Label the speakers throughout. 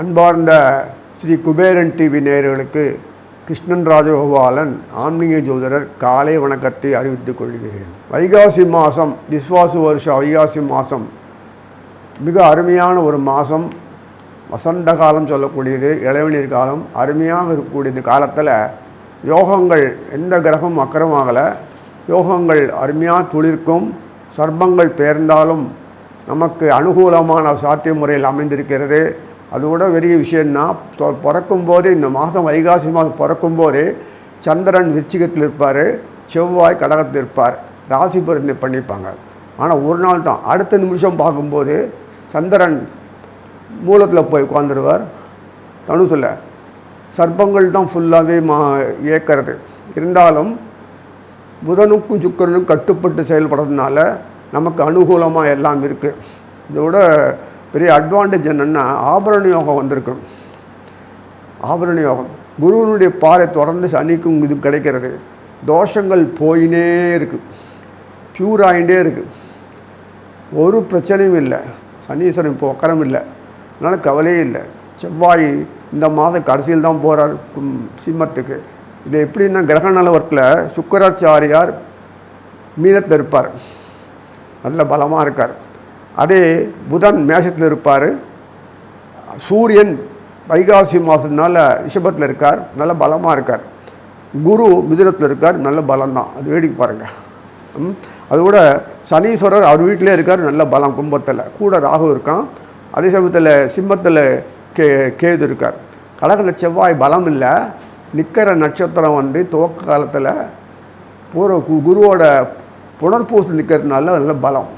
Speaker 1: அன்பார்ந்த ஸ்ரீ குபேரன் டிவி நேயர்களுக்கு கிருஷ்ணன் ராஜகோபாலன் ஆன்மீக ஜோதிடர் காலை வணக்கத்தை அறிவித்துக் கொள்கிறேன். வைகாசி மாதம் விஸ்வாசு வருஷம் வைகாசி மாதம் மிக அருமையான ஒரு மாதம் வசந்த காலம் சொல்லக்கூடியது இளவநீர் காலம். அருமையாக இருக்கக்கூடிய இந்த காலத்தில் யோகங்கள் எந்த கிரகமும் அக்கிரமாகலை யோகங்கள் அருமையாக துளிர்க்கும் சர்ப்பங்கள் பெயர்ந்தாலும் நமக்கு அனுகூலமான சாத்திய முறையில் அமைந்திருக்கிறது அதோட பெரிய விஷயம்னா பிறக்கும் போதே இந்த மாதம் வைகாசி மாதம் பிறக்கும் போதே சந்திரன் விருச்சிகத்தில் இருப்பார் செவ்வாய் கடகத்தில் இருப்பார். ராசி பொருந்தி பண்ணிப்பாங்க. ஆனால் ஒரு நாள் தான். அடுத்த நிமிஷம் பார்க்கும்போது சந்திரன் மூலத்தில் போய் உட்காந்துருவார் தனுசில் சர்ப்பங்கள் தான் ஃபுல்லாகவே மா இயக்கிறது. இருந்தாலும் புதனுக்கும் சுக்கிரனுக்கும் கட்டுப்பட்டு செயல்படுறதுனால நமக்கு அனுகூலமாக எல்லாம் இருக்குது இதோட பெரிய அட்வான்டேஜ் என்னென்னா ஆபரண யோகம் வந்திருக்கு. ஆபரண யோகம். குருவனுடைய பாறை தொடர்ந்து சனிக்கும் இது கிடைக்கிறது. தோஷங்கள் போயினே இருக்குது ப்யூர் ஆகிட்டே இருக்குது ஒரு பிரச்சனையும் இல்லை. சனீஸ்வரன் இப்போ உக்கரம் இல்லை. அதனால் கவலையே இல்லை. செவ்வாய் இந்த மாதம் கடைசியில் தான் போகிறார் சிம்மத்துக்கு. இது எப்படின்னா கிரக நலவரத்தில் சுக்கராச்சாரியார் மீனத்தில் இருப்பார். நல்ல பலமாக இருக்கார். அதே புதன் மேஷத்தில் இருப்பார். சூரியன் வைகாசி மாதத்தினால ரிஷபத்தில் இருக்கார். நல்ல பலமாக இருக்கார். குரு மிதுனத்தில் இருக்கார். நல்ல பலம்தான். அது வேடிக்கை பாருங்கள் ம். அதோட சனீஸ்வரர் அவர் வீட்டிலே இருக்கார். நல்ல பலம் கும்பத்தில். கூட ராகு இருக்கான். அதே சமயத்தில் சிம்மத்தில் கே கேது இருக்கார். கடகத்தில் செவ்வாய் பலம் இல்லை. நிற்கிற நட்சத்திரம் வந்து துவக்க காலத்தில் பூர்வ கு- குருவோட புனர்பூசல் நிற்கிறதுனால நல்ல பலம்.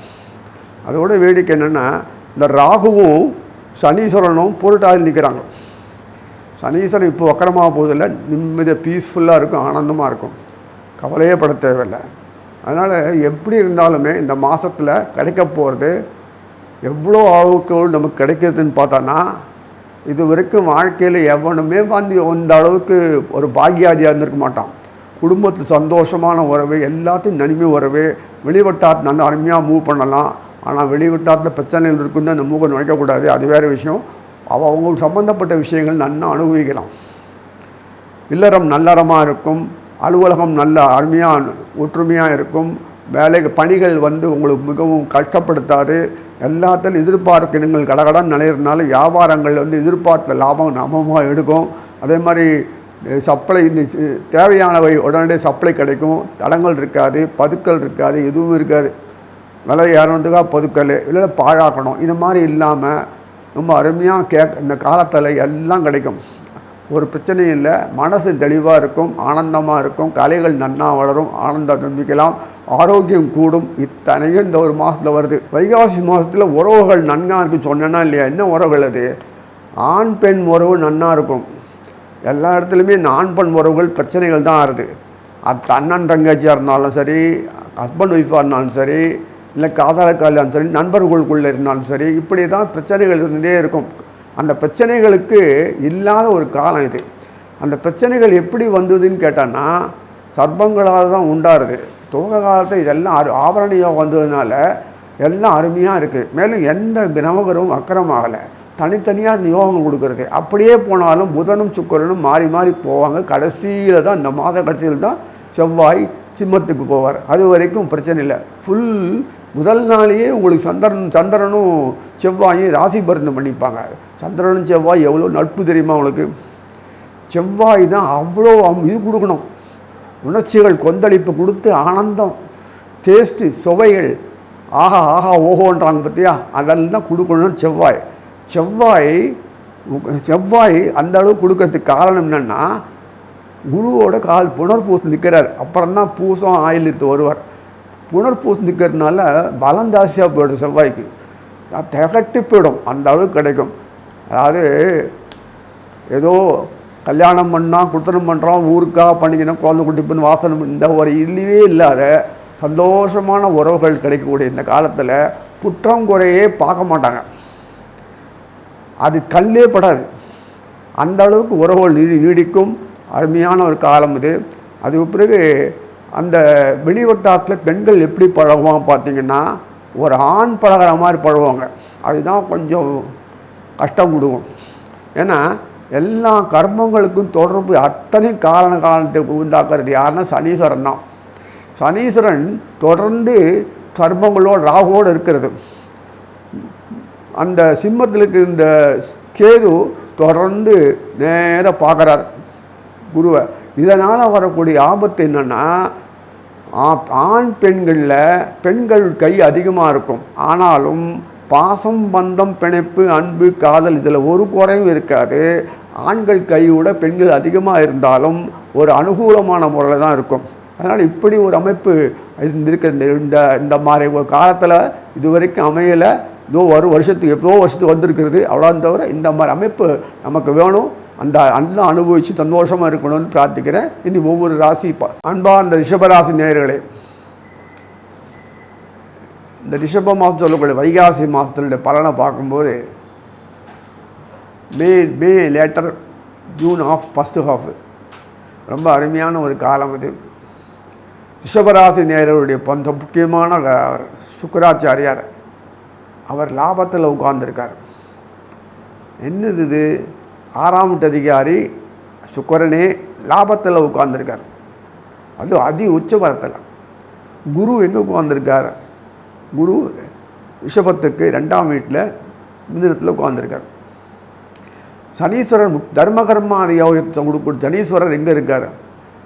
Speaker 1: அதோட வேடிக்கை என்னென்னா இந்த ராகுவும் சனீஸ்வரனும் புரட்டாதில் நிற்கிறாங்க சனீஸ்வரன் இப்போ வக்கரமாக போதில் நிம்மதியாக பீஸ்ஃபுல்லாக இருக்கும் ஆனந்தமாக இருக்கும். கவலையே பட தேவையில்லை. அதனால் எப்படி இருந்தாலுமே இந்த மாதத்தில் கிடைக்க போகிறது எவ்வளோ அளவுக்கு நமக்கு கிடைக்கிறதுன்னு பார்த்தோன்னா இது வரைக்கும் வாழ்க்கையில் எவனுமே வந்து இந்த அளவுக்கு ஒரு பாக்கியாதியாக இருந்திருக்க மாட்டான். குடும்பத்தில் சந்தோஷமான உறவு எல்லாத்தையும் நன்மை உறவு வெளிவட்டாரத்து நல்ல அருமையாக மூவ் பண்ணலாம். ஆனால் வெளிவட்டாரத்தில் பிரச்சனைகள் இருக்குன்னு அந்த மூக்கம் நினைக்கக்கூடாது அது வேறு விஷயம். அவள் அவங்களுக்கு சம்மந்தப்பட்ட விஷயங்கள் நன்னா அனுபவிக்கலாம். இல்லறம் நல்லறமாக இருக்கும். அலுவலகம் நல்ல அருமையாக ஒற்றுமையாக இருக்கும். வேலை பணிகள் வந்து உங்களுக்கு மிகவும் கஷ்டப்படுத்தாது. எல்லாத்திலும் எதிர்பார்க்க இடங்கள் கடகடன் நிலையிறதுனால வியாபாரங்கள் வந்து எதிர்பார்த்த லாபம் லாபமாக எடுக்கும். அதே மாதிரி சப்ளை இந்த தேவையானவை உடனடியே சப்ளை கிடைக்கும். தடங்கள் இருக்காது பதுக்கல் இருக்காது எதுவும் இருக்காது. விலை ஏறதுக்காக பதுக்கல் இல்லை பாழாக்கணும். இந்த மாதிரி இல்லாமல் ரொம்ப அருமையாக கே இந்த காலத்தில் எல்லாம் கிடைக்கும். ஒரு பிரச்சனையும் இல்லை. மனசு தெளிவாக இருக்கும் ஆனந்தமாக இருக்கும் கலைகள் நன்னா வளரும் ஆனந்தம் நம்பிக்கலாம் ஆரோக்கியம் கூடும். இத்தனையும் இந்த ஒரு மாதத்தில் வருது. வைகாசி மாதத்தில் உறவுகள் நன்னாக இருக்குன்னு சொன்னேன்னா இல்லையா? என்ன உறவுகள் அது? ஆண் பெண் உறவு நன்னாக இருக்கும். எல்லா இடத்துலையுமே இந்த ஆண் பெண் உறவுகள் பிரச்சனைகள் தான் ஆறுது அது அண்ணன் தங்கச்சியாக இருந்தாலும் சரி ஹஸ்பண்ட் ஒய்ஃபாக இருந்தாலும் சரி இல்லை காதலக்காக இருந்தாலும் சரி நண்பர்களுக்குள்ளே இருந்தாலும் சரி இப்படி தான் பிரச்சனைகள் இருந்துகிட்டே இருக்கும். அந்த பிரச்சனைகளுக்கு இல்லாத ஒரு காலம் இது. அந்த பிரச்சனைகள் எப்படி வந்ததுன்னு கேட்டான்னா சர்ப்பங்களால் தான் உண்டாருது துவக்க காலத்தில் இதெல்லாம் அரு ஆபரண யோகம் வந்ததுனால எல்லாம் அருமையாக இருக்குது மேலும் எந்த கிரமகரும் அக்கிரமாகலை தனித்தனியாக இந்த யோகம் கொடுக்கறது. அப்படியே போனாலும் புதனும் சுக்கரனும் மாறி மாறி போவாங்க. கடைசியில் தான் இந்த மாத கடைசியில் தான் செவ்வாய் சிம்மத்துக்கு போவார். அது வரைக்கும் பிரச்சனை இல்லை. ஃபுல் முதல் நாளையே உங்களுக்கு சந்திரன் சந்திரனும் செவ்வாயும் ராசி பருந்தம் பண்ணிப்பாங்க. சந்திரனும் செவ்வாய் எவ்வளோ நட்பு தெரியுமா உங்களுக்கு? செவ்வாய் தான் அவ்வளோ இது கொடுக்கணும். உணர்ச்சிகள் கொந்தளிப்பு கொடுத்து ஆனந்தம் டேஸ்ட்டு சுவைகள். ஆஹா ஆஹா ஓஹோன்றாங்க பார்த்தியா? அதெல்லாம் கொடுக்கணும்னு செவ்வாய். செவ்வாய் செவ்வாய் அந்த அளவு கொடுக்கறதுக்கு காரணம் என்னென்னா குருவோட கால் புனர்பூசம் நிற்கிறார். அப்புறம் தான் பூசம் ஆயில் எடுத்து வருவார். புனர்பூசம் நிற்கிறதுனால பலம் ஜாஸ்தியாக போயிடும் செவ்வாய்க்கு. அது திகட்டி போயிடும். அந்த அளவுக்கு கிடைக்கும். அதாவது ஏதோ கல்யாணம் பண்ணால் குடுத்தனம் பண்ணுறோம் ஊருக்காக பண்ணிக்கணும் குழந்தை குட்டிப்புன்னு வாசனம் இந்த ஒரு இதுவே இல்லாத சந்தோஷமான உறவுகள் கிடைக்கக்கூடிய இந்த காலத்தில் குற்றம் குறையே பார்க்க மாட்டாங்க. அது கல்லே படாது. அந்த அளவுக்கு உறவுகள் நீடி நீடிக்கும். அருமையான ஒரு காலம் இது. அதுக்கு பிறகு அந்த வெளிவட்டாரத்தில் பெண்கள் எப்படி பழகுவாங்க பார்த்தீங்கன்னா ஒரு ஆண் பழகுற மாதிரி பழகுவாங்க. அதுதான் கொஞ்சம் கஷ்டம் கொடுக்கும். ஏன்னா எல்லா கர்மங்களுக்கும் தொடர்பு அத்தனை காரண காலத்தை உண்டாக்குறது யாருன்னா சனீஸ்வரன் தான். சனீஸ்வரன் தொடர்ந்து கர்மங்களோடு ராகுவோடு இருக்கிறது. அந்த சிம்மத்தில் இருக்கிற இந்த கேது தொடர்ந்து நேராக பார்க்குறார். குருவை. இதனால் வரக்கூடிய ஆபத்து என்னென்னா ஆண் பெண்களில் பெண்கள் கை அதிகமாக இருக்கும். ஆனாலும் பாசம் பந்தம் பிணைப்பு அன்பு காதல் இதில் ஒரு குறையும் இருக்காது. ஆண்கள் கையோட பெண்கள் அதிகமாக இருந்தாலும் ஒரு அனுகூலமான முறையில் தான் இருக்கும். அதனால் இப்படி ஒரு அமைப்பு இருந்திருக்க. இந்த இந்த இந்த மாதிரி ஒரு காலத்தில் இது வரைக்கும் அமையலை. இதோ ஒரு வருஷத்துக்கு எவ்வளோ வருஷத்துக்கு வந்திருக்கிறது. அவ்வளோ தவிர இந்த மாதிரி அமைப்பு நமக்கு வேணும். அந்த நல்லா அனுபவித்து சந்தோஷமாக இருக்கணும்னு பிரார்த்திக்கிறேன். இனி ஒவ்வொரு ராசி அன்பாக அந்த ரிஷபராசி நேயர்களே. இந்த ரிஷப மாதம் சொல்லக்கூடிய வைகாசி மாதத்தினுடைய பலனை பார்க்கும்போது May May later June of first half ரொம்ப அருமையான ஒரு காலம் இது. ரிஷபராசி நேயர்களுடைய பந்த முக்கியமான அவர் சுக்கராச்சாரியார். அவர் லாபத்தில் உட்கார்ந்துருக்கார். என்னது இது? ஆறாம் வீட்டு அதிகாரி சுக்கரனே லாபத்தில் உட்கார்ந்துருக்கார். அது அதி உச்சபலத்தில் குரு எங்கே உட்கார்ந்துருக்கார்? குரு ரிஷபத்துக்கு ரெண்டாம் வீட்டில் மிதினத்தில் உட்கார்ந்துருக்கார். சனீஸ்வரர் தர்ம கர்மா யோகத்தை கொடுக்க சனீஸ்வரர் எங்கே இருக்கார்?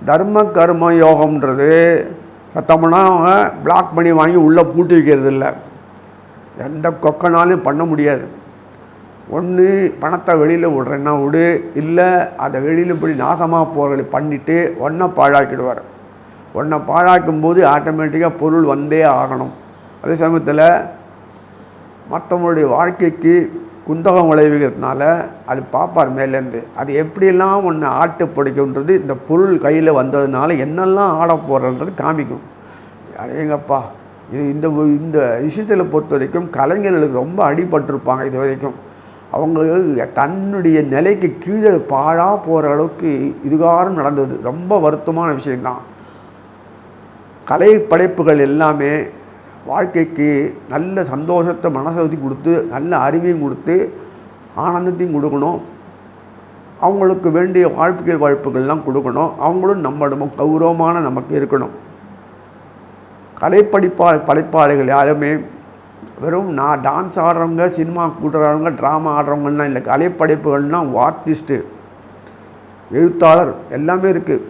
Speaker 1: தர்ம கர்ம யோகம்ன்றது சத்தம்னா அவங்க பிளாக் பண்ணி வாங்கி உள்ளே பூட்டி வைக்கிறது இல்லை எந்த கொக்கனாலும் பண்ண முடியாது. ஒன்று பணத்தை வெளியில் விடுறேன்னா விடு. இல்லை அதை வெளியில் இப்படி நாசமாக போகிறத பண்ணிவிட்டு ஒன்றை பாழாக்கிடுவார். ஒன்றை பாழாக்கும் போது ஆட்டோமேட்டிக்காக பொருள் வந்தே ஆகணும். அதே சமயத்தில் மற்றவங்களுடைய வாழ்க்கைக்கு குந்தகம் விளைவிக்கிறதுனால அது பார்ப்பார் மேலேருந்து அது எப்படியெல்லாம் ஒன்று ஆட்டு பிடிக்குன்றது இந்த பொருள் கையில் வந்ததுனால என்னெல்லாம் ஆட போகிறன்றது காமிக்கும். எங்கப்பா இது இந்த இந்த விஷயத்தில் பொறுத்த வரைக்கும் கலைஞர்களுக்கு ரொம்ப அடிபட்டிருப்பாங்க இது வரைக்கும். அவங்க தன்னுடைய நிலைக்கு கீழே பாழாக போகிற அளவுக்கு இதுகாரம் நடந்தது. ரொம்ப வருத்தமான விஷயந்தான் கலை படைப்புகள் எல்லாமே வாழ்க்கைக்கு நல்ல சந்தோஷத்தை மனசை ஊற்றி கொடுத்து நல்ல அறிவையும் கொடுத்து ஆனந்தத்தையும் கொடுக்கணும். அவங்களுக்கு வேண்டிய வாழ்க்கைகள் வாய்ப்புகள்லாம் கொடுக்கணும். அவங்களும் நம்மிடம் கௌரவமான நமக்கு இருக்கணும். கலைப்படிப்பா படைப்பாளிகள் யாருமே வெறும் நான் டான்ஸ் ஆடுறவங்க சினிமா கூட்டுறவங்க ட்ராமா ஆடுறவங்கன்னா இல்லை கலைப்படைப்புகள்னால் ஆர்டிஸ்ட்டு எழுத்தாளர் எல்லாமே இருக்குது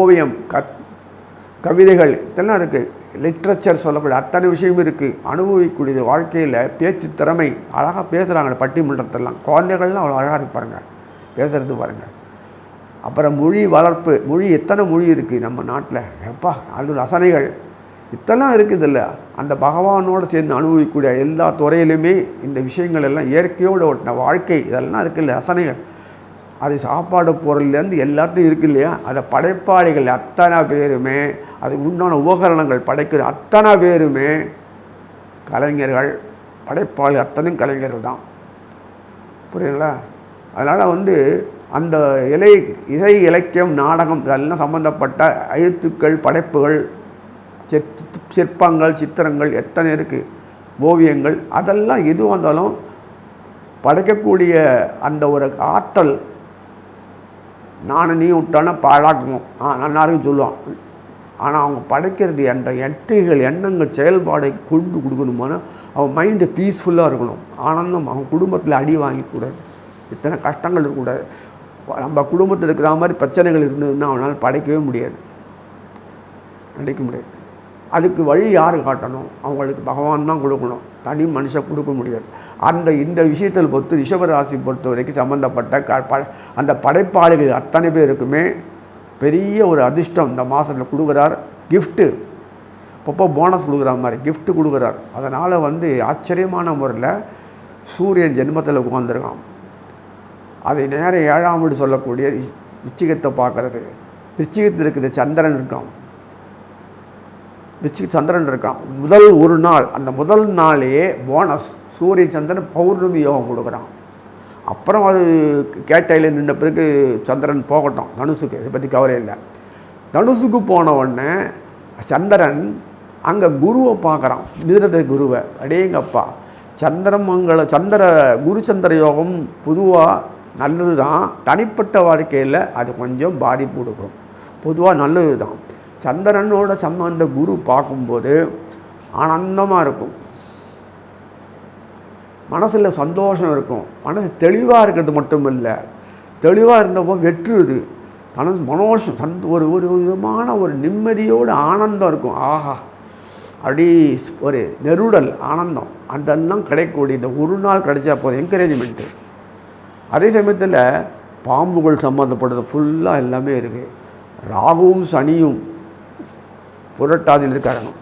Speaker 1: ஓவியம் கத் கவிதைகள் இதெல்லாம் இருக்குது லிட்ரேச்சர் சொல்லக்கூடிய அத்தனை விஷயமும் இருக்குது அனுபவிக்கூடியது வாழ்க்கையில் பேச்சு திறமை அழகாக பேசுகிறாங்க பட்டிமன்றத்தெல்லாம். குழந்தைகள்லாம் அவ்வளோ அழகாக இருப்பாருங்க பேசுகிறது பாருங்கள் அப்புறம் மொழி வளர்ப்பு மொழி எத்தனை மொழி இருக்குது நம்ம நாட்டில்? எப்பா அது ரசனைகள். இத்தெல்லாம் இருக்குதுல்ல. அந்த பகவானோடு சேர்ந்து அனுபவிக்கக்கூடிய எல்லா துறையிலுமே இந்த விஷயங்கள் எல்லாம் இயற்கையோடு ஒட்டின வாழ்க்கை இதெல்லாம் இருக்குல்ல ரசனைகள். அது சாப்பாடு பொருள்லேருந்து எல்லாத்தையும் இருக்கு இல்லையா? அதை படைப்பாளிகள் அத்தனை பேருமே அது உண்டான உபகரணங்கள் படைக்கிற அத்தனை பேருமே கலைஞர்கள் படைப்பாளி அத்தனையும் கலைஞர்கள் தான். புரியுதுங்களா? அதனால் வந்து அந்த இலை இசை இலக்கியம் நாடகம் இதெல்லாம் சம்மந்தப்பட்ட எழுத்துக்கள் படைப்புகள் சிற்பங்கள் சித்திரங்கள் எத்தனை இருக்குது ஓவியங்கள் அதெல்லாம் எதுவாக இருந்தாலும் படைக்கக்கூடிய அந்த ஒரு ஆற்றல் நான் நீ விட்டானா பாழாக்குவோம். ஆ நல்லாருக்கும் சொல்லுவான். ஆனால் அவங்க படைக்கிறது அந்த எட்டைகள் எண்ணங்கள் செயல்பாடை கொண்டு கொடுக்கணுமானா அவன் மைண்டு பீஸ்ஃபுல்லாக இருக்கணும். ஆனந்தம் அவன் குடும்பத்தில் அடி வாங்கிக்கூடாது. இத்தனை கஷ்டங்கள் இருக்கக்கூடாது. நம்ம குடும்பத்தில் இருக்கிற மாதிரி பிரச்சனைகள் இருந்ததுன்னா அவனால் படைக்கவே முடியாது. படைக்க முடியாது. அதுக்கு வழி யார் காட்டணும்? அவங்களுக்கு பகவான் தான் கொடுக்கணும். தனி மனுஷன் கொடுக்க முடியாது. அந்த இந்த விஷயத்தில் பொறுத்து ரிஷபராசி பொறுத்த வரைக்கும் சம்மந்தப்பட்ட க ப அந்த படைப்பாளிகள் அத்தனை பேருக்குமே பெரிய ஒரு அதிர்ஷ்டம் இந்த மாதத்தில் கொடுக்குறார். கிஃப்ட்டு அப்பப்போ போனஸ் கொடுக்குற மாதிரி கிஃப்ட்டு கொடுக்குறார். அதனால் வந்து ஆச்சரியமான முறையில் சூரியன் ஜென்மத்தில் உட்காந்துருக்கான் அதை நேர ஏழாம் வீடு சொல்லக்கூடிய விச்சிகத்தை பார்க்குறது. விச்சிகத்தில் இருக்கிற சந்திரன் இருக்கான். விச்சிக சந்திரன் இருக்கான். முதல் ஒரு நாள் அந்த முதல் நாளே போனஸ் சூரிய சந்திரன் பௌர்ணமி யோகம் கொடுக்குறான். அப்புறம் அது கேட்டையில் நின்ற பிறகு சந்திரன் போகட்டும். தனுசுக்கு இதை பற்றி கவலை இல்லை. தனுசுக்கு போன உடனே சந்திரன் அங்கே குருவை பார்க்குறான். மிருத குருவை. அடேங்கப்பா சந்திரமங்கல சந்திர குரு சந்திர யோகம் பொதுவாக நல்லது தான் தனிப்பட்ட வாழ்க்கையில் அது கொஞ்சம் பாதிப்பு கொடுக்கும். பொதுவாக நல்லது தான் சந்திரனோட சம்பந்த குரு பார்க்கும்போது ஆனந்தமாக இருக்கும். மனசில் சந்தோஷம் இருக்கும். மனசு தெளிவாக இருக்கிறது மட்டும் இல்லை தெளிவாக இருந்தப்போ வெற்றுது மனசு மனோஷம் சந்த ஒரு ஒரு விதமான ஒரு நிம்மதியோடு ஆனந்தம் இருக்கும். ஆஹா. அப்படி ஒரு நெருடல் ஆனந்தம் அதெல்லாம் கிடைக்கக்கூடிய இந்த ஒரு நாள் கிடைச்சா போதும். என்கரேஜ்மெண்ட்டு அதே சமயத்தில் பாம்புகள் சம்மந்தப்பட்டது ஃபுல்லாக எல்லாமே இருக்குது ராகுவும் சனியும் புரட்டாதியில் இருக்காரணும்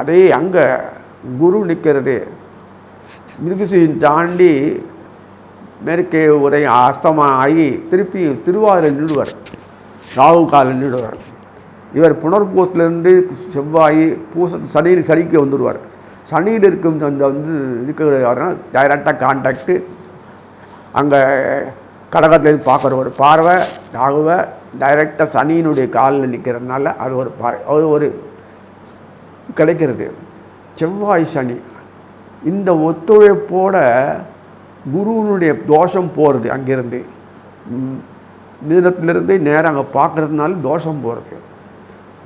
Speaker 1: அதே அங்கே குரு நிற்கிறது மிருகசீன் தாண்டி மேற்கே உரை அஸ்தமனம் ஆகி திருப்பி திருவாரில் நின்றுவார். ராகு காலில் நின்றுவார். இவர் புனர்பூசத்துலேருந்து செவ்வாய் பூச சனியில் சனிக்கு வந்துடுவார் சனியில் இருக்கும் அந்த வந்து இருக்கிற டைரெக்டாக கான்டாக்டு அங்கே கடகத்துலேருந்து பார்க்குற ஒரு பார்வை ராகுவை டைரெக்டாக சனியினுடைய காலில் நிற்கிறதுனால அது ஒரு ப அது ஒரு கிடைக்கிறது. செவ்வாய் சனி இந்த ஒத்துழைப்போட குருவினுடைய தோஷம் போகிறது அங்கேருந்து. மிதனத்திலிருந்து நேரம் அங்கே பார்க்குறதுனால தோஷம் போகிறது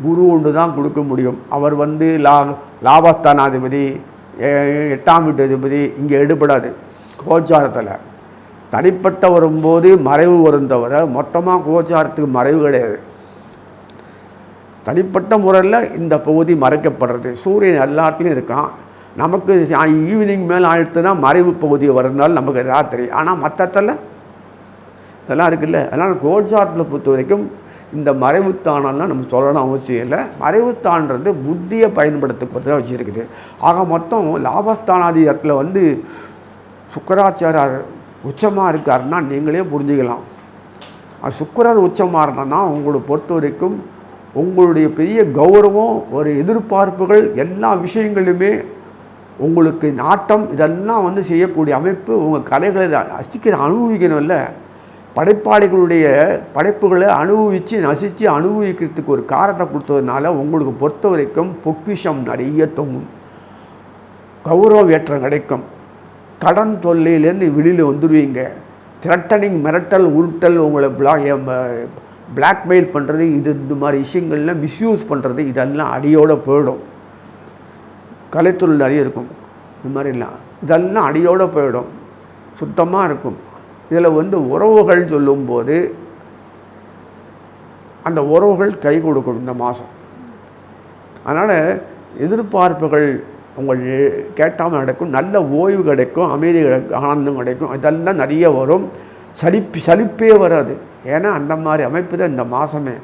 Speaker 1: குரு ஒன்று தான் கொடுக்க முடியும். அவர் வந்து லா லாபஸ்தானாதிபதி எட்டாம் வீட்டு அதிபதி இங்கே எடுபடாது. கோச்சாரத்தில். தனிப்பட்ட வரும்போது மறைவு வரும் தவிர மொத்தமாக கோச்சாரத்துக்கு மறைவு கிடையாது. தனிப்பட்ட முறையில் இந்த பகுதி மறைக்கப்படுறது. சூரியன் எல்லாத்துலேயும் இருக்கான். நமக்கு ஈவினிங் மேலே ஆயிடுத்துனா மறைவு பகுதி வரதுனால நமக்கு ராத்திரி. ஆனால் மற்றத்தில் இதெல்லாம் இருக்குல்ல. அதனால் கோச்சாரத்தில் பொறுத்த வரைக்கும் இந்த மறைவுத்தானெல்லாம் நம்ம சொல்லணும் அவசியம் இல்லை. மறைவுத்தான்றது புத்தியை பயன்படுத்துறது தான் வச்சுருக்குது. ஆக மொத்தம் லாபஸ்தானாதி இடத்துல வந்து சுக்கராச்சாரியார் உச்சமாக இருக்காருன்னா நீங்களே புரிஞ்சுக்கலாம். சுக்கரர் உச்சமாக இருந்ததுன்னா உங்களை பொறுத்த வரைக்கும் உங்களுடைய பெரிய கௌரவம் ஒரு எதிர்பார்ப்புகள் எல்லா விஷயங்களுமே உங்களுக்கு நாட்டம் இதெல்லாம் வந்து செய்யக்கூடிய அமைப்பு உங்கள் கலைகளை அசிக்கிற அனுபவிக்கணும்ல. படைப்பாளிகளுடைய படைப்புகளை அனுபவித்து நசித்து அனுபவிக்கிறதுக்கு ஒரு காரணத்தை கொடுத்ததுனால உங்களுக்கு பொறுத்த வரைக்கும் பொக்கிஷம் நிறைய தொங்கும். கௌரவ ஏற்றம் கிடைக்கும். கடன் தொல்லையிலேருந்து வெளியில் வந்துடுவீங்க த்ரெட்டனிங் மிரட்டல் உருட்டல் உங்களை பிளா பிளாக்மெயில் பண்ணுறது இது இந்த மாதிரி விஷயங்கள்லாம் மிஸ்யூஸ் பண்ணுறது இதெல்லாம் அடியோடு போயிடும். கலைத்துறையில் நிறைய இருக்கும். இந்த மாதிரிலாம். இதெல்லாம் அடியோடு போயிடும். சுத்தமாக இருக்கும். இதில் வந்து உறவுகள் சொல்லும்போது அந்த உறவுகள் கை கொடுக்கும் இந்த மாதம். அதனால் எதிர்பார்ப்புகள் உங்கள் கேட்டாமல் நடக்கும் நல்ல ஓய்வு கிடைக்கும் அமைதி கிடைக்கும் ஆனந்தம் கிடைக்கும். இதெல்லாம் நிறைய வரும். சலிப்பு சலிப்பே வராது. ஏன்னா அந்த மாதிரி அமைப்பு தான் இந்த மாதமே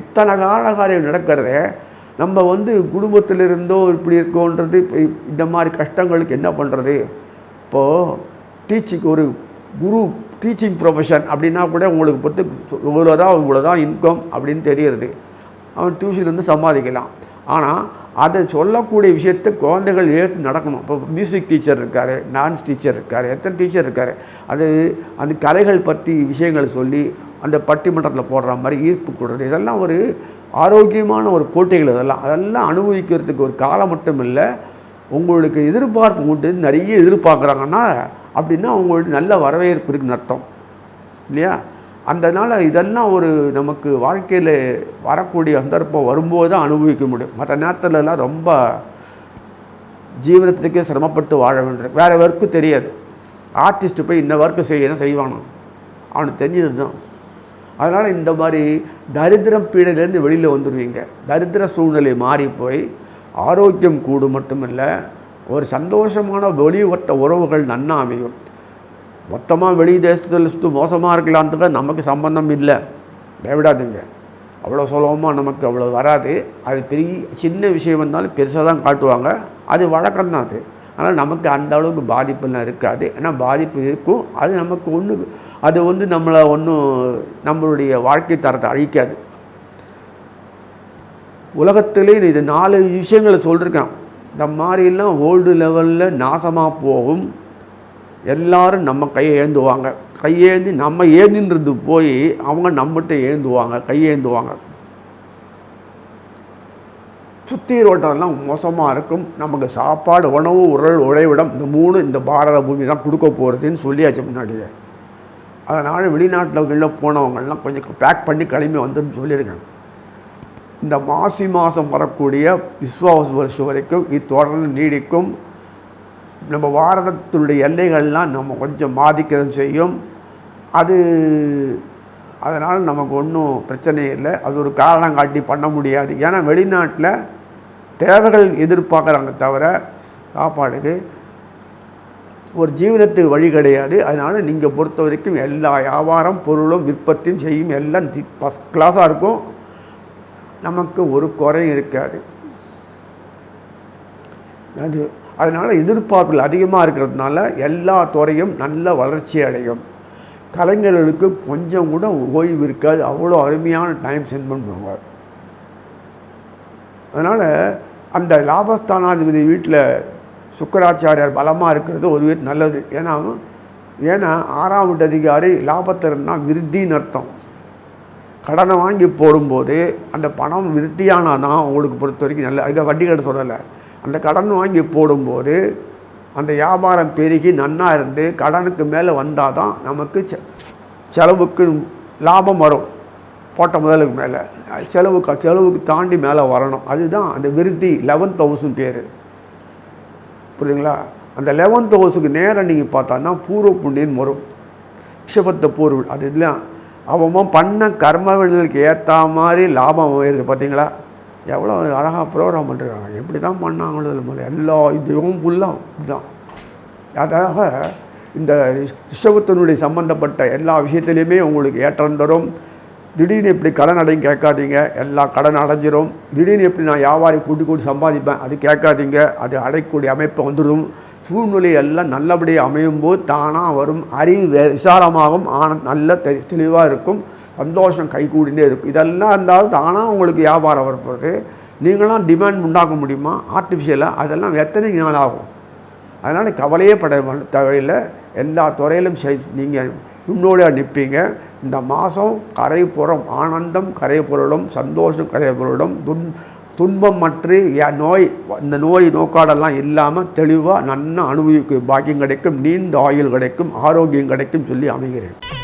Speaker 1: இத்தனை கால காரியம் நடக்கிறதே நம்ம வந்து குடும்பத்தில் இருந்தோ இப்படி இருக்கோன்றது இப்போ இந்த மாதிரி கஷ்டங்களுக்கு என்ன பண்ணுறது இப்போது டீச்சிங் ஒரு குரு டீச்சிங் ப்ரொஃபஷன் அப்படின்னா கூட உங்களுக்கு பொறுத்து இவ்வளோ தான் இவ்வளோ தான் இன்கம் அப்படின்னு தெரியுது அவன் டியூஷன் வந்து சம்பாதிக்கலாம். ஆனால் அதை சொல்லக்கூடிய விஷயத்தை குழந்தைகள் ஏற்று நடக்கணும். இப்போ மியூசிக் டீச்சர் இருக்கார் டான்ஸ் டீச்சர் இருக்கார் எத்தனை டீச்சர் இருக்கார்? அது அந்த கலைகள் பற்றி விஷயங்களை சொல்லி அந்த பட்டிமன்றத்தில் போடுற மாதிரி ஈர்ப்பு கொடுறது இதெல்லாம் ஒரு ஆரோக்கியமான ஒரு போட்டிகள் இதெல்லாம். அதெல்லாம் அனுபவிக்கிறதுக்கு ஒரு காலம் மட்டும் இல்லை. உங்களுக்கு எதிர்பார்ப்பு உண்டு. நிறைய எதிர்பார்க்குறாங்கன்னா அப்படின்னா அவங்களுக்கு நல்ல வரவேற்பு இருக்குன்னு அர்த்தம். இல்லையா? அதனால் இதெல்லாம் ஒரு நமக்கு வாழ்க்கையில் வரக்கூடிய சந்தர்ப்பம் வரும்போது தான் அனுபவிக்க முடியும். மற்ற நேரத்துலலாம் ரொம்ப ஜீவனத்துக்கே சிரமப்பட்டு வாழ வேண்டும் வேறு ஒர்க்கு தெரியாது. ஆர்டிஸ்ட்டு போய் இந்த ஒர்க்கு செய்யணும் செய்வானோ? அவனுக்கு தெரிஞ்சது தான். அதனால் இந்த மாதிரி தரித்திரம் பீடையிலேருந்து வெளியில் வந்துடுவீங்க தரித்திர சூழ்நிலை மாறி போய் ஆரோக்கியம் கூடு மட்டுமில்லை ஒரு சந்தோஷமான வெளிவட்ட உறவுகள் நன்னா அமையும். மொத்தமாக வெளி தேசத்தில் சுத்து மோசமாக இருக்கலான்ட்டுக்க நமக்கு சம்பந்தம் இல்லை. பயவிடாதீங்க அவ்வளோ சுலபமாக நமக்கு அவ்வளோ வராது. அது பெரிய சின்ன விஷயம் வந்தாலும் பெருசாக தான் காட்டுவாங்க. அது வழக்கம்தான் அது. ஆனால் நமக்கு அந்த அளவுக்கு பாதிப்பெல்லாம் இருக்காது. ஏன்னா பாதிப்பு இருக்கும். அது நமக்கு ஒன்று அது வந்து நம்மளை ஒன்றும் நம்மளுடைய வாழ்க்கை தரத்தை அழிக்காது. உலகத்திலே இது நாலு விஷயங்களை சொல்லியிருக்கேன் இந்த மாதிரிலாம் ஓல்டு லெவலில் நாசமாக போகும். எல்லாரும் நம்ம கையை ஏந்துவாங்க. கையேந்தி நம்ம ஏந்தின்றது போய் அவங்க நம்மகிட்ட ஏந்துவாங்க கையேந்துவாங்க சுத்தீரோட்டம்லாம் மோசமாக இருக்கும். நமக்கு சாப்பாடு உணவு உரல் உழைவிடம் இந்த மூணு இந்த பாரத பூமி தான் கொடுக்க போகிறதுன்னு சொல்லியாச்சு முன்னாடியே. அதனால் வெளிநாட்டில் வெளில போனவங்கள்லாம் கொஞ்சம் பேக் பண்ணி கிளம்பி வந்துன்னு சொல்லியிருக்காங்க. இந்த மாசி மாதம் வரக்கூடிய விஸ்வாச வருஷம் வரைக்கும் இது தொடர்ந்து நீடிக்கும். நம்ம பாரதத்தினுடைய எல்லைகள்லாம் நம்ம கொஞ்சம் பாதிக்கவும் செய்யும். அது அதனால் நமக்கு ஒன்றும் பிரச்சனை இல்லை. அது ஒரு காரணம் காட்டி பண்ண முடியாது. ஏன்னா வெளிநாட்டில் தேவைகள் எதிர்பார்க்குறாங்க தவிர சாப்பாடுக்கு ஒரு ஜீவனத்துக்கு வழி கிடையாது. அதனால் நீங்கள் பொறுத்த வரைக்கும் எல்லா வியாபாரம் பொருளும் விற்பத்தியும் செய்யும். எல்லாம் ஃபஸ்ட் கிளாஸாக இருக்கும். நமக்கு ஒரு குறையும் இருக்காது. அது அதனால் எதிர்பார்ப்புகள் அதிகமாக இருக்கிறதுனால எல்லா துறையும் நல்ல வளர்ச்சி அடையும். கலைஞர்களுக்கு கொஞ்சம் கூட ஓய்வு இருக்காது. அவ்வளோ அருமையான டைம் ஸ்பெண்ட் பண்ணுவாங்க. அதனால் அந்த லாபஸ்தானாதிபதி வீட்டில் சுக்கராச்சாரியார் பலமாக இருக்கிறது ஒரு நல்லது. ஏன்னா ஏன்னா ஆறாம் வீட்டு அதிகாரி லாபத்தில் இருந்தால் விருத்தின்னு அர்த்தம். கடனை வாங்கி போடும்போது அந்த பணம் விருத்தியானால் தான் உங்களுக்கு பொறுத்த வரைக்கும் நல்ல இதை வட்டி கட்ட சொல்லலை. அந்த கடன் வாங்கி போடும்போது அந்த வியாபாரம் பெருகி நன்னா இருந்து கடனுக்கு மேலே வந்தால் தான் நமக்கு செலவுக்கு லாபம் வரும். போட்ட முதலுக்கு மேலே. செலவு க- செலவுக்கு தாண்டி மேலே வரணும். அதுதான் அந்த விருத்தி லெவன்த் தௌசண்ட் பேர். புரியுதுங்களா? அந்த லெவன்த் தௌசண்ட்க்கு நேரம் நீங்கள் பார்த்தான்னா பூர்வ புண்ணியன் வரும் ரிஷபத்த பூர்வ அது இதெல்லாம் அவன் பண்ண கர்ம விடுதலுக்கு ஏற்ற மாதிரி லாபம் வருது பார்த்தீங்களா எவ்வளோ அழகாக ப்ரோக்ராம் பண்ணுறாங்க எப்படி தான் பண்ணாங்களோ இல்லை எல்லா இதுவும் ஃபுல்லாக இதுதான் அதாக இந்த ரிஷபத்தினுடைய சம்மந்தப்பட்ட எல்லா விஷயத்துலையுமே உங்களுக்கு ஏற்றம் தரும். திடீர்னு எப்படி கடன் அடையும் கேட்காதீங்க. எல்லா கடன் அடைஞ்சிரும். திடீர்னு எப்படி நான் வியாபாரி கூட்டி கூட்டி சம்பாதிப்பேன். அது கேட்காதீங்க. அது அடையக்கூடிய அமைப்பு வந்துடும் சூழ்நிலை எல்லாம் நல்லபடியாக அமையும் போது தானாக வரும். அறிவு வே விசாலமாகும். ஆன நல்ல தெளிவாக இருக்கும். சந்தோஷம் கைகூடினே இருக்கும். இதெல்லாம் இருந்தாலும் தானாக உங்களுக்கு வியாபாரம் வரப்போகுது நீங்களாம் டிமாண்ட் உண்டாக்க முடியுமா? ஆர்டிஃபிஷியலாக அதெல்லாம் எத்தனை நாள் ஆகும்? அதனால் கவலையே பட வேண்ட- எல்லா துறையிலும் செய் நீங்கள் முன்னோடியாக நிற்பீங்க இந்த மாதம் கரைப்புறம் ஆனந்தம் கரைப்பொருளும் சந்தோஷம் கரை துன் துன்பம் மற்ற ய- நோய் இந்த நோய் நோக்காடெல்லாம் இல்லாமல் தெளிவாக நன்னா அனுபவிக்கும் பாக்கியம் கிடைக்கும் நீண்ட ஆயுள் கிடைக்கும் ஆரோக்கியம் கிடைக்கும் சொல்லி அமைகிறேன்.